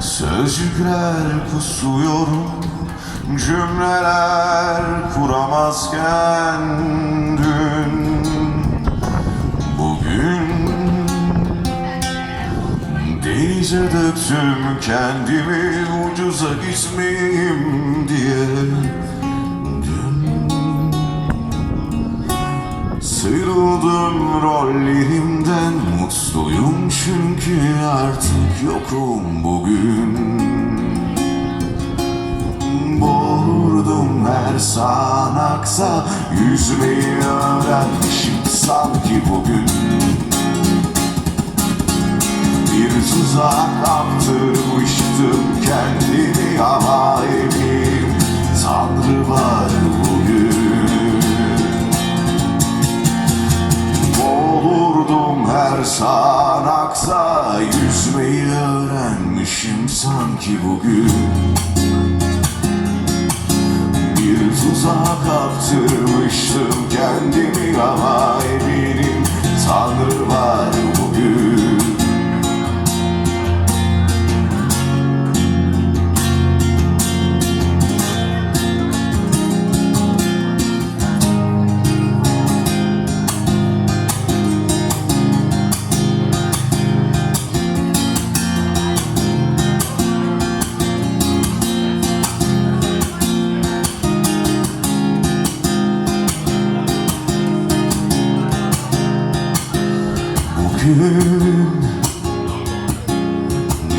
Sözcükler kusuyorum Cümleler kuramazken dün. Bugün Denize döktüm kendimi ucuza gitmeyeyim diye. Sıyrıldım rollerimden mutluyum çünkü artık yokum bugün. Boğurdum her sanaksa yüzmeyi öğrenmişim sanki bugün. Bir tuzağa kaptırmıştım kendimi ama eminim Tanrı var Her sanaksa yüzmeyi öğrenmişim sanki bugün. Bir tuzağa kaptırmıştım kendimi ama eminim Tanrı Bugün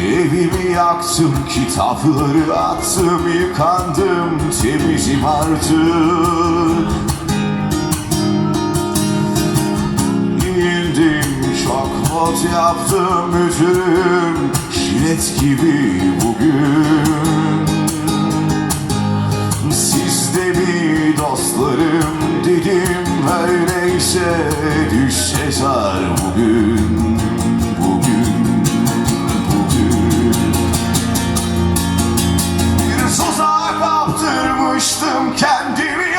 Evimi yaktım, kitapları attım, yıkandım, temizim artık. Giyindim, çok mod yaptım müdürüm, jilet gibi bugün. Siz de bir dostlarım dedim öyleyse düş Sezar bugün Bugün Bugün. Bir tuzağa kaptırmıştım kendimi